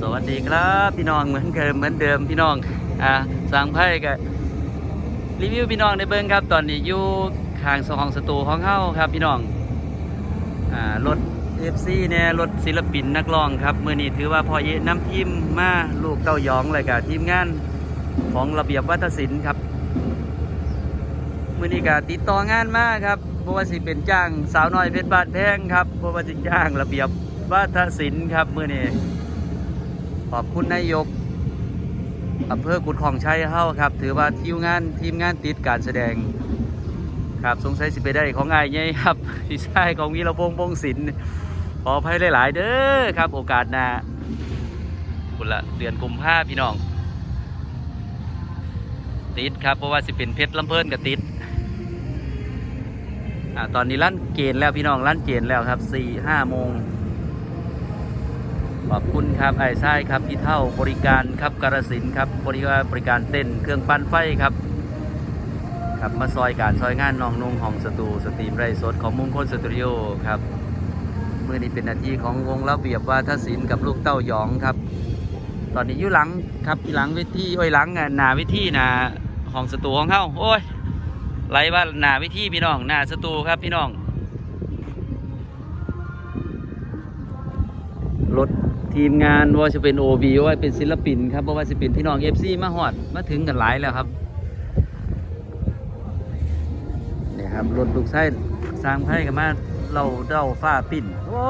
สวัสดีครับพี่น้องเหมือนเดิมเหมือนเดิมพี่น้องอ่าสร้างไพ่กับรีวิวพี่น้องในเบิ้งครับ ตอนนี้อยู่ข้างสองสตูของเฮาครับพี่น้องอ่ารถเอฟซีเนี่ยรถศิลปินนักร้องครับมือนี้ถือว่าพอเยน้ำทีมมาลูกเต้ายองเลยกับทีมงานของระเบียบวัฒศิลป์ครับมือนี้ก็ติดต่องานมากครับเพราะว่าสิเป็นจ้างสาวน้อยเพชรบาทแพงครับเพราะว่าสิจ้างระเบียบวัฒศิลป์ครับมือนี้ ขอบคุณนายกอำเภอกุดของชัยเฮาครับ ถือว่าทีมงานทีมงานติดการแสดง ครับสงสัยสิไปได้ของไอ้ายใหญ่ครับพี่ชายของวีระพงษ์พงศิลป์ขออภัยหลาย ๆ เด้อครับ โอกาสหน้าคุณละเดือนกุมภาพี่น้อง ติดครับเพราะว่าสิเป็นเพชรลำเพลินกับติดอ่าตอนนี้ลั่นเกณฑ์แล้วพี่น้องลั่นเกณฑ์แล้วครับสี่ห้าโมง ขอบคุณครับไอ้ไส้ครับพี่เท่าบริการครับกระสินธุ์ครับบริการบริการเต้นเครื่องปั้นไฟครับครับมาซอยการซอยงานน้องนุ่งของสตูสตรีมไรสดของมุงคลสตูดิโอครับเมื่อนี้เป็นหน้าที่ของวงระเบียบวาทศิลป์กับลูกเต้าหยองครับ ตอนนี้อยู่หลังครับหลังเวทีโอ้ยหลังหนาเวทีหนาของสตูของเขาโอ้ยไรว่าหนาเวทีพี่น้องหนาสตูครับพี่น้อง ทีมงานว่าจะเป็น OB ว่าเป็นศิลปินครับเพราะว่าจะเป็นพี่น้อง FC มาหอดมาถึงกันหลายแล้วครับเนี่ยครับรถลูกไส้สร้างไพ่กันมาเราเด้าฟ้าปิ่นโอ้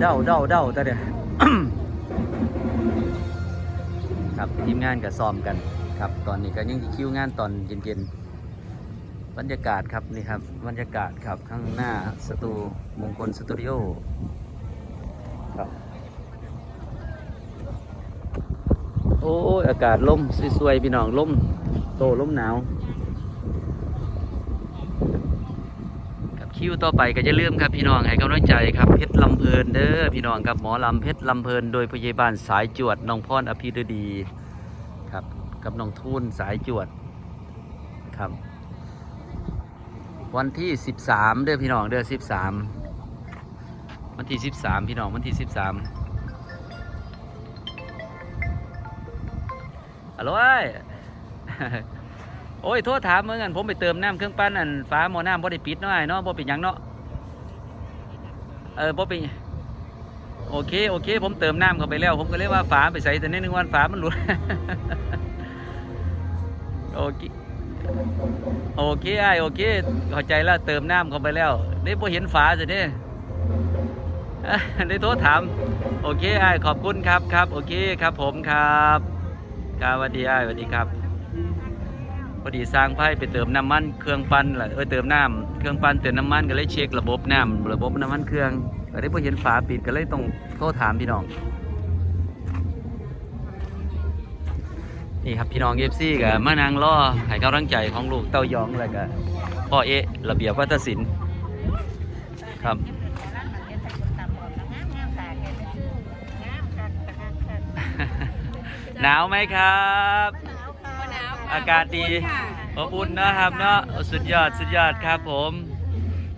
เด้าเด้าเด้าแต่เดี๋ยวครับทีมงานก็ซ้อมกันครับ ตอนนี้ก็ยังคิวงานตอนเย็นๆบรรยากาศครับนี่ครับบรรยากาศครับข้างหน้าสตูมงคลสตูดิโอ โอ้ยอากาศล่มสวยๆพี่น้องล่มโตล่มหนาวกับคิวต่อไปก็จะเลื่อมครับพี่น้องให้กำลังใจครับเพชรลำเพลินเด้อพี่น้องกับหมอลำเพชรลำเพลินโดยพยาบาลสายจวดน้องพรอภิรดีครับ กับน้องทุนสายจวดครับวันที่ 13 เด้อพี่น้องเด้อ13 วันที่ 13 พี่น้องวันที่ 13 อร่อยโอ้ยโทษถามเมื่อกันผมไปเติมน้ำเครื่องปั้นอันฟ้าหมอน้ำบ่ได้ปิดน้อยเนาะบ่ปิดยังเนาะเออบ่ปิดโอเคโอเค ผมเติมน้ำเข้าไปแล้ว ผมก็เรียกว่าฝาไปใส่แต่ในหนึ่งวันฝามันหลุดโอเคโอเคไอโอเคเข้าใจแล้วเติมน้ำเข้าไปแล้วนี่พอเห็นฝาสิเนี่ยได้โทษถาม โอเคไอขอบคุณครับครับ โอเคครับผมครับ ครับสวัสดีอ้ายสวัสดีครับพอดีสร้างไพ่ไปเติมน้ำมันเครื่องปั้นแหละเออเติมน้ำเครื่องปั้นเติมน้ำมันก็เลยเช็คระบบน้ำระบบน้ำมันเครื่องก็ได้พอเห็นฝาปิดก็เลยต้องโทษถามพี่น้องนี่ครับพี่น้องเอฟซีกับมานางล่อให้กำลังใจของลูกเต้ายองอะไรกับพ่อเอะระเบียบวัฒนศิลป์ครับ หนาวไหมครับ อากาศดีอบอุ่นนะครับเนาะโอ้สุดยอดสุดยอดครับผม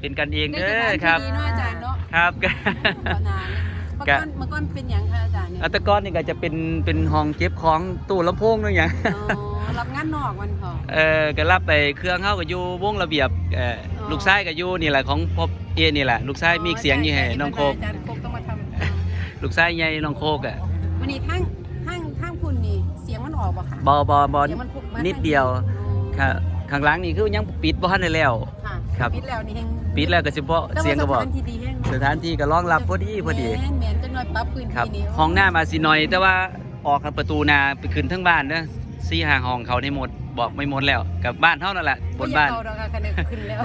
เป็นกันเองเด้อครับดีเนาะอาจารย์เนาะครับตอนนั้นเมื่อก่อนเมื่อก่อนเป็นอย่างค่ะอาจารย์เนี่ยอัตกรนี่ก็จะเป็นเป็นห้องเก็บของตู้ลำโพงด้วยอย่างอ๋อรับงานนอกวันพอเออก็รับไปเครื่องเข้ากับยูวงระเบียบเออออลูกชายกับยูนี่แหละของพบเอนี่แหละ ลูกชายมีเสียงอยู่ให้น้องโคกอาจารย์โคกต้องมาทำลูกชายใหญ่น้องโคกอะวันนี้ทั้ง ป่ะคะบอบอบอเสียงมันพุกมานิดเดียวอ๋อครับข้างหลังนี่คือยังปิดบ่ทันได้แล้ว ค่ะครับ ปิดแล้วนี่แห้งปิดแล้วก็สิบ่เสียงก็บอก แต่ว่าสถานที่ดีแห้งสถานที่ก็รองรับพอดีพอดีแม่นแม่นจะน้อยปรับพื้นครับ ที่นี่ห้องหน้ามาสิหน่อย แต่ว่าออกทางประตูหนาไปขึ้นทั้งบ้านเด้อสี่ห้าห้องเขาได้หมดบอกไม่หมดแล้วกับบ้านเท่านั่นแหละบนบ้าน เอดอกค่ะคะแนนขึ้นแล้ว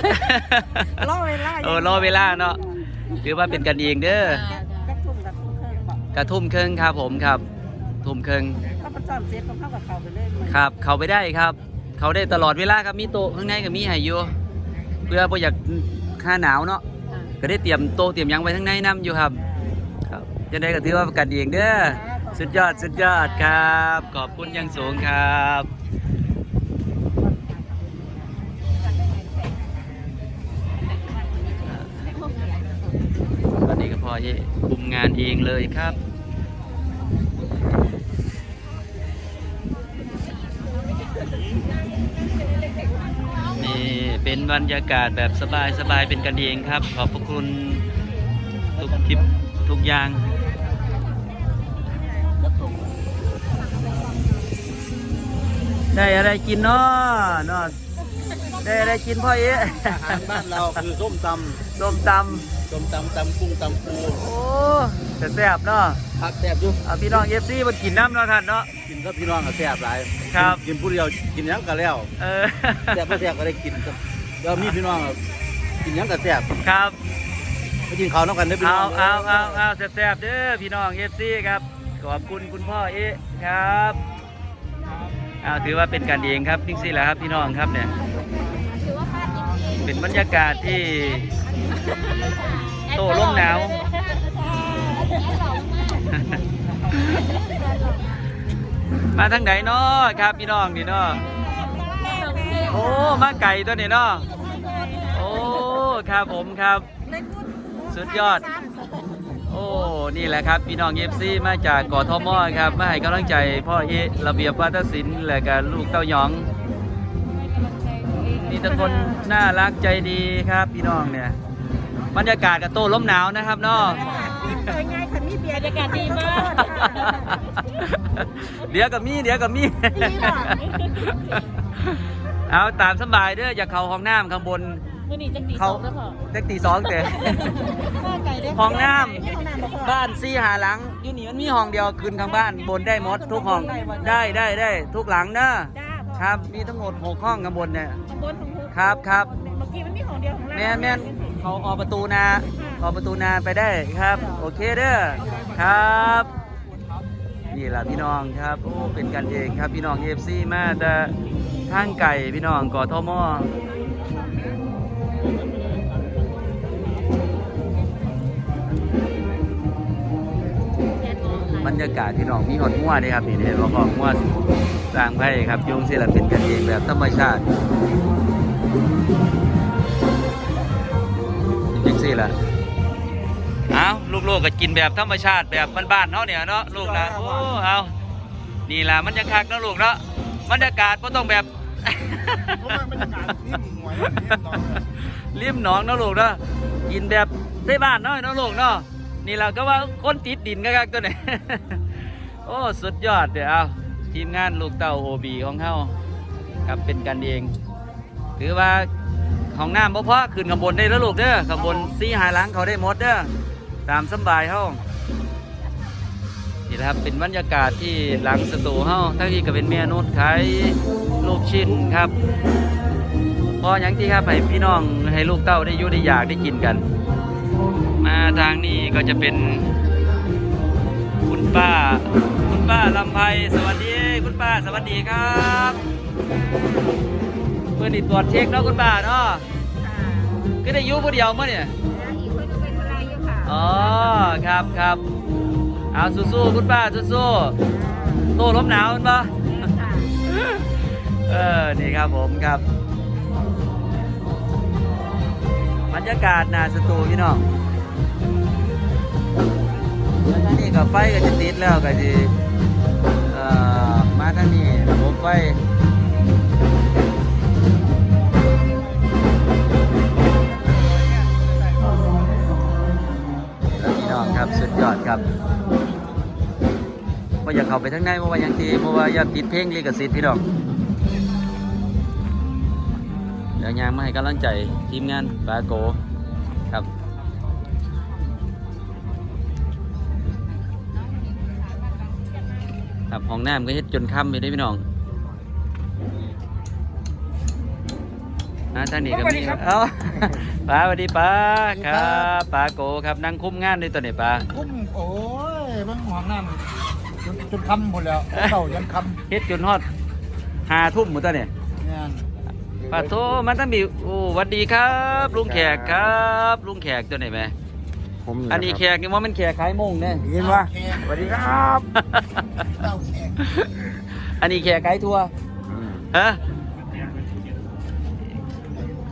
รอเวลาเออรอเวลาเนาะคือว่าเป็นกันเองเด้อจักทุ่มกับทุ่มครึ่งบอก กระทุ่มครึ่งครับผมครับ ทุ่มครึ่ง เขาประจอมเซฟของเขากับเขาไปเลยครับ เขาไปได้ครับ เขาได้ตลอดเวลาครับมีโต๊ะข้างในก็มีให้อยู่เพื่อบ่อยากค่าหนาวเนาะก็ได้เตรียมโต๊ะเตรียมหยังไว้ข้างในนํอยู่ครับ ครับจะได้ก็ถือว่าเป็นกันเองเด้อสุดยอดสุดยอดครับ ขอบคุณอยังสูงครับวันนี้ก็พอจะคุมงานเองเลยครับ เป็นบรรยากาศแบบสบายๆเป็นกันเองครับ ขอบพระคุณทุกคลิปทุกอย่างได้อะไรกินเนาะเนาะ ได้อะไรกินพ่อเอ๊ะอาหารบ้านเราคือส้มตส้มตำส้มตำตำกุ้งตำปูำโอ้แต่แซ่บเนาะผักแซ่บอยู่เอาพี่น้องเอฟซีมากินน้ำเนาะท่านเนาะ กินกับพี่น้องก็แซ่บหลายครับ กินผู้เดียวกินหยังก็แล้วเออ แซ่บบ่แซ่บก็ได้กินครับเดี๋ยวมีพี่น้องอะกินหยังก็แซ่บครับไปกินข้าวน้ำกันเด้อพี่เอาน้องเอาเอาเอาแซ่บๆเด้อพี่น้องเอฟซีครับขอบคุณคุณพ่อเอ๊ะครับเอาถือว่าเป็นการเองครับนิ่งซี่แหละครับพี่น้องครับเนี่ย เป็นบรรยากาศที่ๆโต้ร่มหนาว มาทางไหนเนาะครับพี่น้องนี่เนาะโอ้มาไก่ตัวนี้เนาะโอ้ครับผมครับ สุดยอด โอ้นี่แหละครับพี่น้องเอฟซีมาจากกทมครับมาให้กำลังใจพ่อเอะระเบียบวัฒนศิลป์และก็ลูกเต้าหยอง มีแต่คนน่ารักใจดีครับพี่น้องเนี่ยบรรยากาศกับโต้ลมหนาวนะครับเนาะตัวง่ายคันมีเบียร์บรรยากาศดีมากเดี๋ยวกับมีเดี๋ยวกับมีเอาตามสบายเด้ออย่าเข้าห้องน้ำข้างบนมื่อนี้จังตีสเขาองแล้วพอเด็กตีสองเตะข้าไก่ได้ห้องน้ห้องน้ำบ่พอำบ้านซี่หาหลังอยู่นี่มันมีห้องเดียวขึ้นข้างบ้านบนได้หมดทุกห้องได้ได้ได้ทุกหลังเนอะจ้าพ่อ ครับ มีทั้งหมดหกห้องข้างบนเนี่ยข้างบนของหกครับครับ เมื่อกี้มันมีของเดียวของเราแม่นแม่นเขาออกประตูนาออกประตูนาไปได้ครับ โอเคเด้อครับ นี่แหละพี่น้องครับโอ้เป็นกันเองครับพี่น้องเอฟซีมาแต่ทางไก่พี่น้องกทมบรรยากาศพี่น้องมีหอดมั่วเลยครับนี่เห็นว่าของมั่วส ร้างไพ่ครับโยงศิลปินกันเองแบบธรรมชาติจริงสิล่ะเอาลูกๆก็กินแบบธรรมชาติแบบบ้านๆเนาะเนี่ยเนาะลูกนะโอ้เอานี่ล่ะมันยังคักเนาะลูกเนาะบรรยากาศก็ต้องแบบริมหนองเนาะลูกเนาะกินแบบได้บ้านเนาะเนาะลูกเนาะนี่เราก็ว่าคนติดดินกักตัวนี้โอ้สุดยอดเดี๋ยวเอา ทีมงานลูกเต้าโอบีของเขาครับเป็นกันเอง ถือว่าห้องน้ำบ่พอขึ้นข้างบนได้แล้วลูกเด้อข้างบนซีหาหลังเขาได้หมดเด้อตามสบายเฮานี่แหละครับเป็นบรรยากาศที่หลังสตูเฮาทั้งที่ก็เป็นเมียนุชขายลูกชิ้นครับพออย่างที่ครับให้พี่น้องให้ลูกเต้าได้ยู่ได้อยากได้กินกัน มาทางนี้ก็จะเป็น คุณป้า คุณป้าลำไพสวัสดี คุณป้าสวัสดีครับเพื่อนติดตรวจเช็คเนาะคุณป้าเนาะก็ได้อยุ่ผู้เดียวมั้เนี่ยอีกคนนึงเป็นอะไรอยู่ค่ะอ๋อครับครับเอาสู้ๆคุณป้าสู้ๆโต้ลมหนาวมันปะค่ะเออนี่ครับผมครับบรรยากาศหนาสตูพี่น้องแล้วทางนี้ก็ไฟก็จะติดแล้วก็จะเอ่อ มาทางนี้ระบบไฟแล้วพี่น้องครับสุดยอดครับว่าอยากเข้าไปทางในเพราะว่ายังทีเพราะว่าอย่าติดเพลงลิขสิทธิ์พี่น้องเดี๋ยวยางมาให้กำลังใจทีมงานปาโกครับ ครับห้องน้ำก็เฮ็ดจนค่ำไปได้อพี่น้องอ่าท่านนี้ก็มีเอ้าป้าสวัสดีป้าครับป้าโกครับนั่งคุ้มงานด้วยตัวนี้ป้าคุ้มโอ้ยเบิ่งห้องน้ำจนจนคำหมดแล้วเต่ายันคเฮ็ดจนฮอดหาทุ่มหมดตัวนี้ำงานป้าโทมันต้องมีโอ้หวัสดีครับ ลุงแขกครับ ลุงแขกตัวไหนแม่ผมอันนี้แขกนี่ว่ามันแขกขายมงเนี่ยยินวะสวัสดีครับ เต่าแขกอันนี้แขกขายทัวร์ฮะ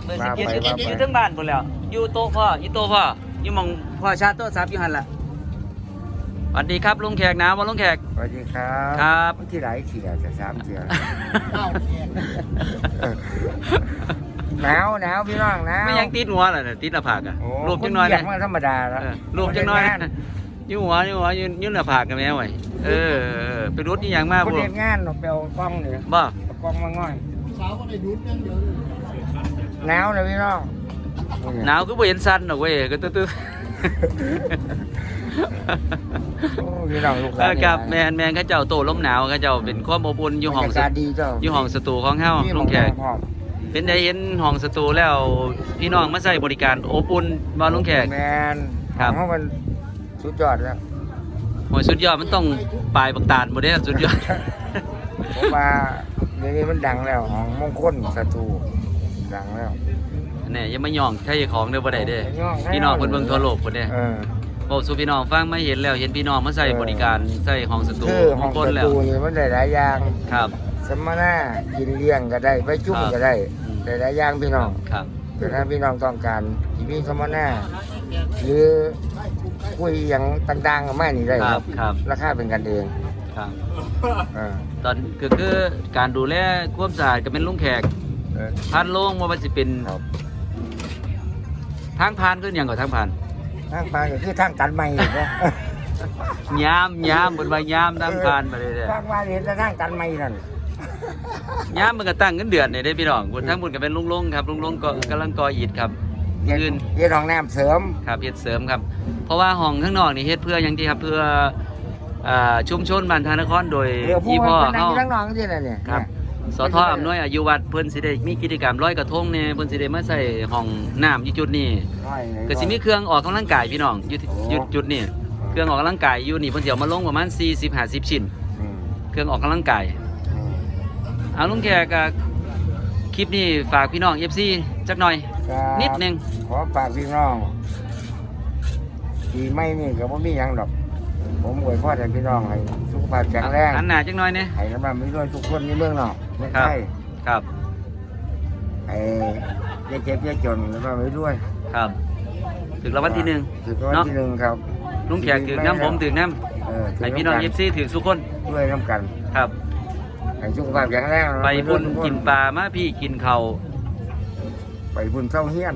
เบอร์สิเกียอยู่ที่อยู่ทั้งบ้านหมดแล้ว อยู่โต๊ะพ่ออยู่โต๊ะพ่ออยู่หมองพ่อชาร์จโต๊ะซับอยู่หันละสวัสดีครับลุงแขกหนาวบ่ลุงแขกสวัสดีครับครับที่ไหนเสียจะสามเสียข้าวแกงหนาวหนาวพี่น้องหนาวไม่ยังติดหัวเหรอเนี่ยติดหน้าผากอะโอ้รูปจังน้อยคเนี่ยเหกมันธรรมดาแล้วเออรูปจังน้อย คเฮ็ดงายุ่หัวยุ่หัวยุ่ยุ่หน้าผากกันแม่ไว้เออเออไปรุดนี่อย่างมากคนบ่เรียนงานเนาะไปเอากล้องนี่บ่เอากล้องมาง่อยสาวก็ได้ดูดอย่างเดียวเลยหนาวเลยพี่น้องหนาวก็บ่เห็นสั้นหรอกเว้ยก็ตื้อโอ้พี่น้องลูกๆหเอลานอครับแมนแมนเขาเจ้าโตลมหนาวเขาเจ้าเป็นความอบอุ่นอยู่ห้องบรรสยากาศดีเจ้าอยู่ห้องสตูของเฮามีลุงแขกหม้อเป็นได้เห็นห้องสตูแล้วพี่น้องมาใช้บริการอบอุ่นบ่ลุงแขก แมนครับ เพราะมัน สุดยอดแล้วโอ้ยสุดยอดมันต้องปลายบักตาลบ่ได้สุดยอดผมว่าเดี๋ยวนี้มันดังแล้วของมงคลสตูดังแล้วแน่อยังมาย่องใช่ของเด้อบ่ได้เด้ย่องให้พี่น้องเพิ่นเบิ่งทั่วโลกพุ่นเด้เออบอกสู่พี่น้องฟังมาเห็นแล้วเห็นพี่น้องมาใส่บริการใส่ห้องสตูคือขห้อองงคนสแล้วตูนี่มันได้หลายอย่างครับสัมมนากินเลี้ยงก็ได้ไปจุ่มครับก็ได้อืมได้หลายอย่างพี่น้องครับแต่ถ้าพี่น้องต้องการที่มีสัมมนาหรือ คุยอย่างต่างๆกับแม่นี่ได้คครัรับบครับ ราคาเป็นกันเองครับ เออตอนก็คือการดูแลความสะอาดก็เป็นลุงแขกเออ พันโล่งว่ามันสิเป็นครับ ทางพานขึ้นอหย่างก่อนทางพานทางปลาก็คือทางกันใหม่เนาะยามยามบนใบยามทางพานไปเลยเด้อทางว่าเห็นแต่ทางกันใหม่นั่น ยามมันก็ตั้งเงินเดือนเนี่ยได้พี่น้องบนทั้งบนก็เป็นลุงลงครับลุงลงก็กำลังก่ออิฐครับ เย็นยืนเย็นห้องน้ำเสริมครับเฮ็ดเสริมครับ เพราะว่าห้องข้างนอกนี่เฮ็ดเพื่ออย่างที่ครับเพื่ออ่าชุมชนบ้านธานครโดยเดี๋ยวผู้ที่มันพ่อเป็นนั่งเฮา อยู่ข้างนอกที่นั่นเนี่ยครับสทอำนวยอายุวัดเพิ่นสิได้มีกิจกรรมร้อยกระทงเนี่ยเพิ่นสิได้มาใส่ห้องน้ำอยู่จุดนี้น้อยหน่อย ก็สิมีเครื่องออกกำลังกายพี่น้องอยู่ที่โอ้ อยู่จุดนี้เครื่องออกกำลังกายอยู่นี่เพิ่นสิเอามาลงประมาณ40 50ชิ้น อืมเครื่องออกกำลังกายอืมเอาลุงแขกก็คลิปนี้ฝากพี่น้อง FC จักหน่อย ครับนิดหนึงขอฝากพี่น้องปีใหม่นี่ก็บ่มีหยังดอก ผมอวยพรให้พี่น้องให้สุขภาพแข็งแรงหันหน้าจักหน่อยเนี่ยให้กำลังมีด้วยทุกคนในเมืองนอกเมืองครับไทยครับให้อย่าเจ็บอย่าจนแล้วก็มีด้วยครับถึงรางวัลที่หนึ่งถึงรางวัลเนาะที่หนึ่งครับลุงแขกถือน้ำผมถือน้เออำถืให้พี่น้องำกั FC ถือทุกคนด้วยน้ำกันครับให้สุขภาพแข็งแรงไปบุญทุคกินปลามาพี่กินเขาว ไปบุญเศร้าเฮียน